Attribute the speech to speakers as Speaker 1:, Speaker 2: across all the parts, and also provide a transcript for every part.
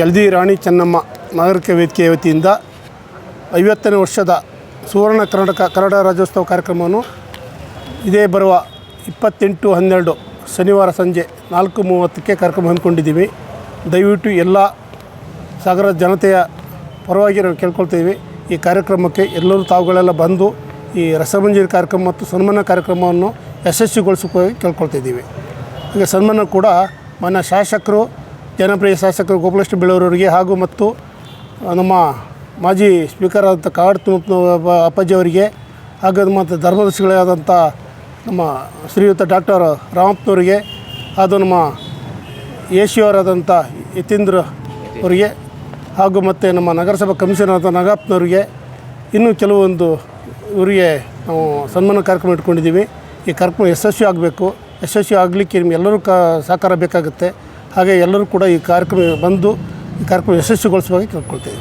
Speaker 1: ಕೆಲ್ದಿ ರಾಣಿ ಚೆನ್ನಮ್ಮ ನಾಗರಿಕ ವೇದಿಕೆಯ ವತಿಯಿಂದ ಐವತ್ತನೇ ವರ್ಷದ ಸುವರ್ಣ ಕರ್ನಾಟಕ ಕನ್ನಡ ರಾಜ್ಯೋತ್ಸವ ಕಾರ್ಯಕ್ರಮವನ್ನು ಇದೇ ಬರುವ ಇಪ್ಪತ್ತೆಂಟು ಹನ್ನೆರಡು ಶನಿವಾರ ಸಂಜೆ ನಾಲ್ಕು ಮೂವತ್ತಕ್ಕೆ ಕಾರ್ಯಕ್ರಮ ಹಮ್ಮಿಕೊಂಡಿದ್ದೀವಿ. ದಯವಿಟ್ಟು ಎಲ್ಲ ಸಾಗರ ಜನತೆಯ ಪರವಾಗಿ ನಾವು ಕೇಳ್ಕೊಳ್ತೀವಿ. ಈ ಕಾರ್ಯಕ್ರಮಕ್ಕೆ ಎಲ್ಲರೂ ತಾವುಗಳೆಲ್ಲ ಬಂದು ಈ ರಸಮಂಜರಿ ಕಾರ್ಯಕ್ರಮ ಮತ್ತು ಸನ್ಮಾನ ಕಾರ್ಯಕ್ರಮವನ್ನು ಯಶಸ್ವಿಗೊಳಿಸೋಕೆ ಕೇಳ್ಕೊಳ್ತಿದ್ದೀವಿ ಈಗ ಸನ್ಮಾನ ಕೂಡ ಮಾನ್ಯ ಶಾಸಕರು ಜನಪ್ರಿಯ ಶಾಸಕರು ಗೋಪಾಲಕೃಷ್ಣ ಬೆಳವರವರಿಗೆ ಹಾಗೂ ಮತ್ತು ನಮ್ಮ ಮಾಜಿ ಸ್ಪೀಕರ್ ಆದಂಥ ಕಾಡ್ ತಿಮ್ಮಪ್ಪನ ಅಪ್ಪಾಜಿ ಅವರಿಗೆ ಹಾಗೂ ಮತ್ತು ಧರ್ಮದರ್ಶಿಗಳಾದಂಥ ನಮ್ಮ ಶ್ರೀಯುತ ಡಾಕ್ಟರ್ ರಾಮಪ್ಪನವರಿಗೆ ಹಾಗೂ ನಮ್ಮ ಯೇಶಿಯವರಾದಂಥ ಯತೀಂದ್ರ ಅವರಿಗೆ ಹಾಗೂ ಮತ್ತು ನಮ್ಮ ನಗರಸಭಾ ಕಮಿಷನರ್ ಆದ ನಗಪ್ಪನವರಿಗೆ ಇನ್ನೂ ಕೆಲವೊಂದು ಇವರಿಗೆ ನಾವು ಸನ್ಮಾನ ಕಾರ್ಯಕ್ರಮ ಇಟ್ಕೊಂಡಿದ್ದೀವಿ. ಈ ಕಾರ್ಯಕ್ರಮ ಯಶಸ್ವಿ ಆಗಬೇಕು. ಯಶಸ್ವಿ ಆಗಲಿಕ್ಕೆ ನಿಮ್ಗೆಲ್ಲರೂ ಕ, ಸಹಕಾರ ಬೇಕಾಗುತ್ತೆ. ಹಾಗೆ ಎಲ್ಲರೂ ಕೂಡ ಈ ಕಾರ್ಯಕ್ರಮ ಬಂದು ಈ ಕಾರ್ಯಕ್ರಮ ಯಶಸ್ವಿಗೊಳಿಸುವಾಗಿ ಕೇಳ್ಕೊಳ್ತೀವಿ.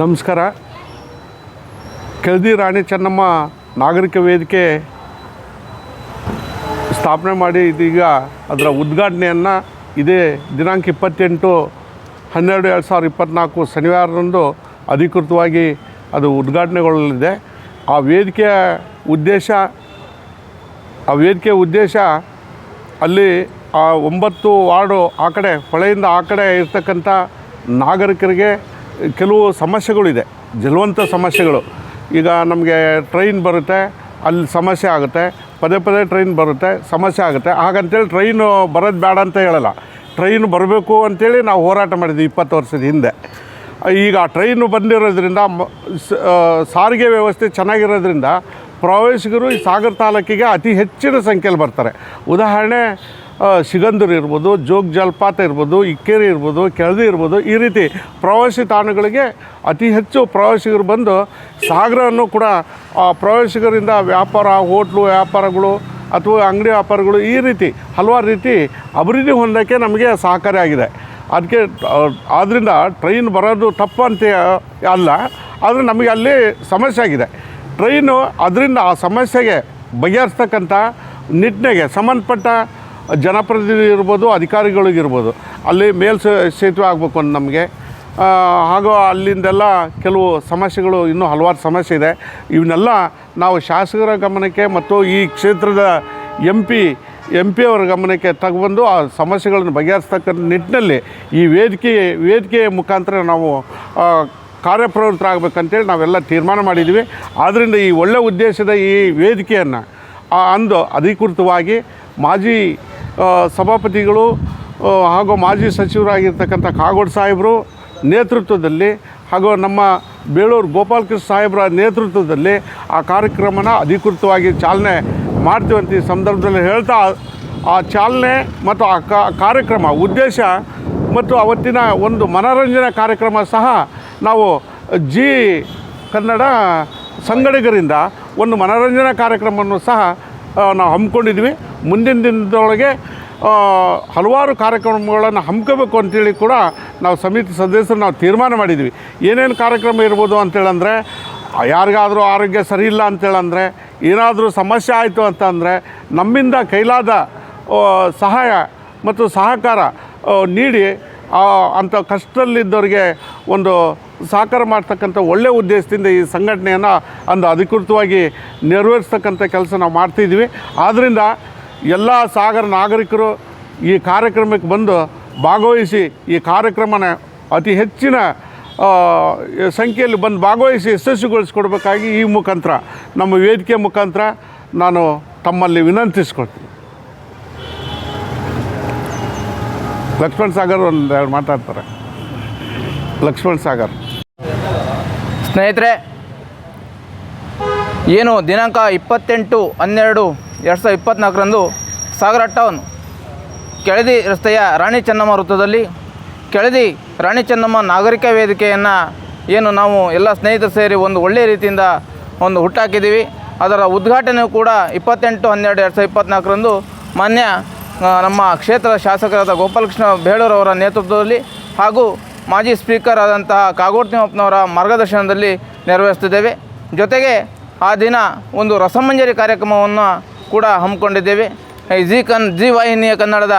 Speaker 2: ನಮಸ್ಕಾರ. ಕೆಳದಿ ರಾಣಿ ಚೆನ್ನಮ್ಮ ನಾಗರಿಕ ವೇದಿಕೆ ಸ್ಥಾಪನೆ ಮಾಡಿ ಇದೀಗ ಅದರ ಉದ್ಘಾಟನೆಯನ್ನು ಇದೇ ದಿನಾಂಕ ಇಪ್ಪತ್ತೆಂಟು ಹನ್ನೆರಡು ಎರಡು ಸಾವಿರದ ಇಪ್ಪತ್ತ್ನಾಲ್ಕು ಶನಿವಾರದಂದು ಅಧಿಕೃತವಾಗಿ ಅದು ಉದ್ಘಾಟನೆಗೊಳ್ಳಲಿದೆ. ಆ ವೇದಿಕೆಯ ಉದ್ದೇಶ, ಆ ವೇದಿಕೆಯ ಉದ್ದೇಶ ಅಲ್ಲಿ ಆ ಒಂಬತ್ತು ವಾರ್ಡು ಆ ಕಡೆ, ಹೊಳೆಯಿಂದ ಆ ಕಡೆ ಇರ್ತಕ್ಕಂಥ ನಾಗರಿಕರಿಗೆ ಕೆಲವು ಸಮಸ್ಯೆಗಳಿದೆ, ಜಲವಂತ ಸಮಸ್ಯೆಗಳು. ಈಗ ನಮಗೆ ಟ್ರೈನ್ ಬರುತ್ತೆ, ಅಲ್ಲಿ ಸಮಸ್ಯೆ ಆಗುತ್ತೆ, ಪದೇ ಪದೇ ಟ್ರೈನ್ ಬರುತ್ತೆ, ಸಮಸ್ಯೆ ಆಗುತ್ತೆ. ಹಾಗಂತೇಳಿ ಟ್ರೈನು ಬರೋದು ಬೇಡ ಅಂತ ಹೇಳಲ್ಲ. ಟ್ರೈನ್ ಬರಬೇಕು ಅಂತೇಳಿ ನಾವು ಹೋರಾಟ ಮಾಡಿದ್ವಿ ಇಪ್ಪತ್ತು ವರ್ಷದ ಹಿಂದೆ. ಈಗ ಟ್ರೈನು ಬಂದಿರೋದ್ರಿಂದ ಸಾರಿಗೆ ವ್ಯವಸ್ಥೆ ಚೆನ್ನಾಗಿರೋದ್ರಿಂದ ಪ್ರವಾಸಿಗರು ಈ ಸಾಗರ ತಾಲೂಕಿಗೆ ಅತಿ ಹೆಚ್ಚಿನ ಸಂಖ್ಯೆಯಲ್ಲಿ ಬರ್ತಾರೆ. ಉದಾಹರಣೆ ಸಿಗಂಧೂರು ಇರ್ಬೋದು, ಜೋಗ ಜಲಪಾತ ಇರ್ಬೋದು, ಇಕ್ಕೇರಿ ಇರ್ಬೋದು, ಕೆಳದಿ ಇರ್ಬೋದು, ಈ ರೀತಿ ಪ್ರವಾಸಿ ತಾಣಗಳಿಗೆ ಅತಿ ಹೆಚ್ಚು ಪ್ರವಾಸಿಗರು ಬಂದು ಸಾಗರವನ್ನು ಕೂಡ ಪ್ರವಾಸಿಗರಿಂದ ವ್ಯಾಪಾರ, ಹೋಟ್ಲು ವ್ಯಾಪಾರಗಳು ಅಥವಾ ಅಂಗಡಿ ವ್ಯಾಪಾರಗಳು ಈ ರೀತಿ ಹಲವಾರು ರೀತಿ ಅಭಿವೃದ್ಧಿ ಹೊಂದೋಕ್ಕೆ ನಮಗೆ ಸಹಕಾರಿಯಾಗಿದೆ ಅದಕ್ಕೆ ಆದ್ದರಿಂದ ಟ್ರೈನ್ ಬರೋದು ತಪ್ಪು ಅಂತ ಅಲ್ಲ, ಆದರೆ ನಮಗೆ ಅಲ್ಲಿ ಸಮಸ್ಯೆ ಆಗಿದೆ. ಟ್ರೈನು ಅದರಿಂದ ಆ ಸಮಸ್ಯೆಗೆ ಬಗೆಹರಿಸ್ತಕ್ಕಂಥ ನಿಟ್ಟಿನಾಗೆ ಸಂಬಂಧಪಟ್ಟ ಜನಪ್ರತಿನಿಧಿ ಇರ್ಬೋದು ಅಧಿಕಾರಿಗಳಿಗಿರ್ಬೋದು ಅಲ್ಲಿ ಮೇಲ್ ಸೇತುವೆ ಆಗಬೇಕು ಅಂತ ನಮಗೆ. ಹಾಗೂ ಅಲ್ಲಿಂದೆಲ್ಲ ಕೆಲವು ಸಮಸ್ಯೆಗಳು, ಇನ್ನೂ ಹಲವಾರು ಸಮಸ್ಯೆ ಇದೆ. ಇವನ್ನೆಲ್ಲ ನಾವು ಶಾಸಕರ ಗಮನಕ್ಕೆ ಮತ್ತು ಈ ಕ್ಷೇತ್ರದ ಎಂ ಪಿ ಎಂ ಪಿ ಅವರ ಗಮನಕ್ಕೆ ತಗೊಬಂದು ಆ ಸಮಸ್ಯೆಗಳನ್ನು ಬಗೆಹರಿಸ್ತಕ್ಕಂಥ ನಿಟ್ಟಿನಲ್ಲಿ ಈ ವೇದಿಕೆ ವೇದಿಕೆಯ ಮುಖಾಂತರ ನಾವು ಕಾರ್ಯಪ್ರವೃತ್ತರಾಗಬೇಕಂತೇಳಿ ನಾವೆಲ್ಲ ತೀರ್ಮಾನ ಮಾಡಿದ್ದೀವಿ. ಆದ್ದರಿಂದ ಈ ಒಳ್ಳೆಯ ಉದ್ದೇಶದ ಈ ವೇದಿಕೆಯನ್ನು ಅಂದು ಅಧಿಕೃತವಾಗಿ ಮಾಜಿ ಸಭಾಪತಿಗಳು ಹಾಗೂ ಮಾಜಿ ಸಚಿವರಾಗಿರ್ತಕ್ಕಂಥ ಕಾಗೋಡ್ ಸಾಹೇಬರು ನೇತೃತ್ವದಲ್ಲಿ ಹಾಗೂ ನಮ್ಮ ಬೇಳೂರು ಗೋಪಾಲಕೃಷ್ಣ ಸಾಹೇಬರ ನೇತೃತ್ವದಲ್ಲಿ ಆ ಕಾರ್ಯಕ್ರಮನ ಅಧಿಕೃತವಾಗಿ ಚಾಲನೆ ಮಾಡ್ತೀವಿ ಈ ಸಂದರ್ಭದಲ್ಲಿ ಹೇಳ್ತಾ, ಆ ಚಾಲನೆ ಮತ್ತು ಆ ಕಾರ್ಯಕ್ರಮ ಉದ್ದೇಶ ಮತ್ತು ಅವತ್ತಿನ ಒಂದು ಮನೋರಂಜನಾ ಕಾರ್ಯಕ್ರಮ ಸಹ ನಾವು ಜಿ ಕನ್ನಡ ಸಂಗಡಿಗರಿಂದ ಒಂದು ಮನೋರಂಜನಾ ಕಾರ್ಯಕ್ರಮವನ್ನು ಸಹ ನಾವು ಹಮ್ಮಿಕೊಂಡಿದ್ವಿ. ಮುಂದಿನ ದಿನದೊಳಗೆ ಹಲವಾರು ಕಾರ್ಯಕ್ರಮಗಳನ್ನು ಹಮ್ಕೋಬೇಕು ಅಂತೇಳಿ ಕೂಡ ನಾವು ಸಮಿತಿ ಸದಸ್ಯರು ನಾವು ತೀರ್ಮಾನ ಮಾಡಿದ್ವಿ. ಏನೇನು ಕಾರ್ಯಕ್ರಮ ಇರ್ಬೋದು ಅಂತೇಳಂದರೆ, ಯಾರಿಗಾದರೂ ಆರೋಗ್ಯ ಸರಿ ಇಲ್ಲ ಅಂತೇಳಂದರೆ, ಏನಾದರೂ ಸಮಸ್ಯೆ ಆಯಿತು ಅಂತಂದರೆ, ನಮ್ಮಿಂದ ಕೈಲಾದ ಸಹಾಯ ಮತ್ತು ಸಹಕಾರ ನೀಡಿ ಅಂಥ ಕಷ್ಟದಲ್ಲಿದ್ದವ್ರಿಗೆ ಒಂದು ಸಹಕಾರ ಮಾಡ್ತಕ್ಕಂಥ ಒಳ್ಳೆಯ ಉದ್ದೇಶದಿಂದ ಈ ಸಂಘಟನೆಯನ್ನು ಅಂದು ಅಧಿಕೃತವಾಗಿ ನೆರವೇರಿಸ್ತಕ್ಕಂಥ ಕೆಲಸ ನಾವು ಮಾಡ್ತಿದ್ವಿ ಆದ್ದರಿಂದ ಎಲ್ಲ ಸಾಗರ ನಾಗರಿಕರು ಈ ಕಾರ್ಯಕ್ರಮಕ್ಕೆ ಬಂದು ಭಾಗವಹಿಸಿ ಈ ಕಾರ್ಯಕ್ರಮನ ಅತಿ ಹೆಚ್ಚಿನ ಸಂಖ್ಯೆಯಲ್ಲಿ ಬಂದು ಭಾಗವಹಿಸಿ ಯಶಸ್ವಿಗೊಳಿಸ್ಕೊಡ್ಬೇಕಾಗಿ ಈ ಮುಖಾಂತರ, ನಮ್ಮ ವೇದಿಕೆ ಮುಖಾಂತರ ನಾನು ತಮ್ಮಲ್ಲಿ ವಿನಂತಿಸ್ಕೊಳ್ತೀನಿ. ಲಕ್ಷ್ಮಣ್ ಸಾಗರ್ ಒಂದು ಎರಡು ಮಾತಾಡ್ತಾರೆ. ಲಕ್ಷ್ಮಣ್ ಸಾಗರ್.
Speaker 3: ಸ್ನೇಹಿತರೆ, ಏನು ದಿನಾಂಕ ಇಪ್ಪತ್ತೆಂಟು ಹನ್ನೆರಡು ಎರಡು ಸಾವಿರದ ಇಪ್ಪತ್ತ್ನಾಲ್ಕರಂದು ಸಾಗರ ಟೌನ್ ಕೆಳದಿ ರಸ್ತೆಯ ರಾಣಿ ಚೆನ್ನಮ್ಮ ವೃತ್ತದಲ್ಲಿ ಕೆಳದಿ ರಾಣಿ ಚೆನ್ನಮ್ಮ ನಾಗರಿಕ ವೇದಿಕೆಯನ್ನು ಏನು ನಾವು ಎಲ್ಲ ಸ್ನೇಹಿತರು ಸೇರಿ ಒಂದು ಒಳ್ಳೆಯ ರೀತಿಯಿಂದ ಒಂದು ಹುಟ್ಟಾಕಿದ್ದೀವಿ. ಅದರ ಉದ್ಘಾಟನೆಯೂ ಕೂಡ ಇಪ್ಪತ್ತೆಂಟು ಹನ್ನೆರಡು ಎರಡು ಸಾವಿರದ ಇಪ್ಪತ್ತ್ನಾಲ್ಕರಂದು ಮಾನ್ಯ ನಮ್ಮ ಕ್ಷೇತ್ರದ ಶಾಸಕರಾದ ಗೋಪಾಲಕೃಷ್ಣ ಬೇಳೂರವರ ನೇತೃತ್ವದಲ್ಲಿ ಹಾಗೂ ಮಾಜಿ ಸ್ಪೀಕರ್ ಆದಂತಹ ಕಾಗೋಡ್ ಮಾರ್ಗದರ್ಶನದಲ್ಲಿ ನೆರವೇರಿಸ್ತಿದ್ದೇವೆ ಜೊತೆಗೆ ಆ ದಿನ ಒಂದು ರಸಮಂಜರಿ ಕಾರ್ಯಕ್ರಮವನ್ನು ಕೂಡ ಹಮ್ಮಿಕೊಂಡಿದ್ದೇವೆ. ಜಿ ಕನ್, ಜಿ ವಾಹಿನಿಯ ಕನ್ನಡದ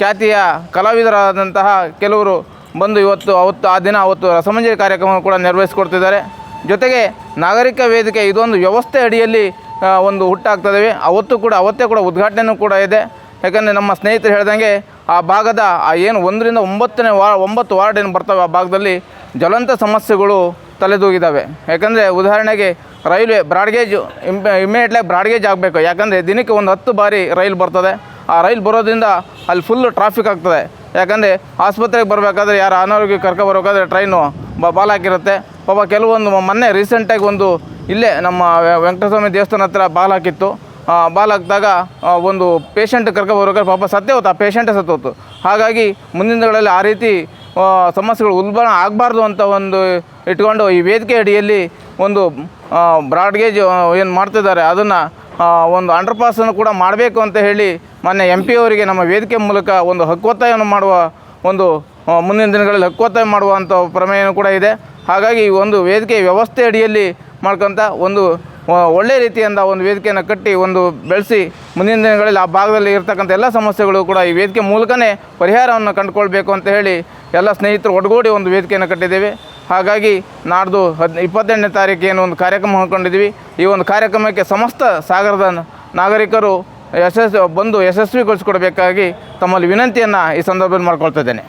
Speaker 3: ಖ್ಯಾತಿಯ ಕಲಾವಿದರಾದಂತಹ ಕೆಲವರು ಬಂದು ಇವತ್ತು ಅವತ್ತು ಆ ದಿನ ಅವತ್ತು ರಸಮಂಜರಿ ಕಾರ್ಯಕ್ರಮ ಕೂಡ ನೆರವೇರಿಸಿಕೊಡ್ತಿದ್ದಾರೆ. ಜೊತೆಗೆ ನಾಗರಿಕ ವೇದಿಕೆ ಇದೊಂದು ವ್ಯವಸ್ಥೆ ಅಡಿಯಲ್ಲಿ ಒಂದು ಹುಟ್ಟಾಗ್ತದೆ. ಅವತ್ತು ಕೂಡ, ಅವತ್ತೇ ಕೂಡ ಉದ್ಘಾಟನೆಯೂ ಕೂಡ ಇದೆ. ಯಾಕಂದರೆ ನಮ್ಮ ಸ್ನೇಹಿತರು ಹೇಳ್ದಂಗೆ ಆ ಭಾಗದ ಆ ಏನು ಒಂದರಿಂದ ಒಂಬತ್ತನೇ ವಾ, ಒಂಬತ್ತು ವಾರ್ಡ್ ಏನು ಬರ್ತವೆ ಆ ಭಾಗದಲ್ಲಿ ಜ್ವಲಂತ ಸಮಸ್ಯೆಗಳು ತಲೆದೂಗಿದ್ದಾವೆ ಯಾಕಂದರೆ ಉದಾಹರಣೆಗೆ ರೈಲ್ವೆ ಬ್ರಾಡ್ಗೇಜ್ ಇಮ್ಮಿಡಿಯೇಟ್ಲಾಗಿ ಬ್ರಾಡ್ಗೇಜ್ ಆಗಬೇಕು. ಯಾಕಂದರೆ ದಿನಕ್ಕೆ ಒಂದು ಹತ್ತು ಬಾರಿ ರೈಲ್ ಬರ್ತದೆ. ಆ ರೈಲ್ ಬರೋದ್ರಿಂದ ಅಲ್ಲಿ ಫುಲ್ ಟ್ರಾಫಿಕ್ ಆಗ್ತದೆ. ಯಾಕಂದರೆ ಆಸ್ಪತ್ರೆಗೆ ಬರಬೇಕಾದ್ರೆ ಯಾರು ಅನಾರೋಗ್ಯ ಕರ್ಕೊಬರ್ಬೇಕಾದ್ರೆ ಟ್ರೈನು ಬ, ಬಾಲ್ ಹಾಕಿರುತ್ತೆ. ಪಾಪ ಕೆಲವೊಂದು ಮೊನ್ನೆ ರೀಸೆಂಟಾಗಿ ಒಂದು ಇಲ್ಲೇ ನಮ್ಮ ವೆಂಕಟಸ್ವಾಮಿ ದೇವಸ್ಥಾನ ಹತ್ರ ಬಾಲ್ ಹಾಕಿತ್ತು ಆ, ಬಾಲ್ ಹಾಕಿದಾಗ ಒಂದು ಪೇಷಂಟ್ ಕರ್ಕೊ ಬರ್ಬೇಕಾದ್ರೆ ಪಾಪ ಸತ್ತೇ ಹೋತು. ಆ ಪೇಷಂಟೇ ಸತ್ತು ಹೋತು. ಹಾಗಾಗಿ ಮುಂದಿನ ದಿನಗಳಲ್ಲಿ ಆ ರೀತಿ ಸಮಸ್ಯೆಗಳು ಉದ್ಭವ ಆಗಬಾರ್ದು ಅಂತ ಒಂದು ಇಟ್ಕೊಂಡು ಈ ವೇದಿಕೆ ಅಡಿಯಲ್ಲಿ ಒಂದು ಬ್ರಾಡ್ಗೇಜ್ ಏನು ಮಾಡ್ತಿದ್ದಾರೆ ಅದನ್ನು ಒಂದು ಅಂಡರ್ ಪಾಸನ್ನು ಕೂಡ ಮಾಡಬೇಕು ಅಂತ ಹೇಳಿ ಮೊನ್ನೆ ಎಂ ಪಿ ಅವರಿಗೆ ನಮ್ಮ ವೇದಿಕೆ ಮೂಲಕ ಒಂದು ಹಕ್ಕೊತ್ತಾಯವನ್ನು ಮಾಡುವ ಒಂದು ಮುಂದಿನ ದಿನಗಳಲ್ಲಿ ಹಕ್ಕೊತ್ತಾಯ ಮಾಡುವಂಥ ಪ್ರಮೇಯನೂ ಕೂಡ ಇದೆ. ಹಾಗಾಗಿ ಒಂದು ವೇದಿಕೆ ವ್ಯವಸ್ಥೆ ಅಡಿಯಲ್ಲಿ ಮಾಡ್ಕೊತ ಒಂದು ಆ, ಒಳ್ಳೆ ರೀತಿಯಿಂದ ಒಂದು ವೇದಿಕೆಯನ್ನು ಕಟ್ಟಿ ಒಂದು ಬೆಳೆಸಿ ಮುಂದಿನ ದಿನಗಳಲ್ಲಿ ಆ ಭಾಗದಲ್ಲಿ ಇರತಕ್ಕಂಥ ಎಲ್ಲ ಸಮಸ್ಯೆಗಳು ಕೂಡ ಈ ವೇದಿಕೆ ಮೂಲಕನೇ ಪರಿಹಾರವನ್ನು ಕಂಡುಕೊಳ್ಬೇಕು ಅಂತ ಹೇಳಿ ಎಲ್ಲ ಸ್ನೇಹಿತರು ಒಡಗೂಡಿ ಒಂದು ವೇದಿಕೆಯನ್ನು ಕಟ್ಟಿದ್ದೇವೆ. ಹಾಗಾಗಿ ನಾಡ್ದು ಹದ್ ಇಪ್ಪತ್ತೆಂಟನೇ ತಾರೀಕು ಒಂದು ಕಾರ್ಯಕ್ರಮ ಹಮ್ಮಿಕೊಂಡಿದ್ದೀವಿ. ಈ ಒಂದು ಕಾರ್ಯಕ್ರಮಕ್ಕೆ ಸಮಸ್ತ ಸಾಗರದ ನಾಗರಿಕರು ಯಶಸ್ವಿ ಬಂದು ಯಶಸ್ವಿಗೊಳಿಸಿಕೊಡಬೇಕಾಗಿ ತಮ್ಮಲ್ಲಿ ವಿನಂತಿಯನ್ನು ಈ ಸಂದರ್ಭದಲ್ಲಿ ಮಾಡ್ಕೊಳ್ತಾ ಇದ್ದೇನೆ.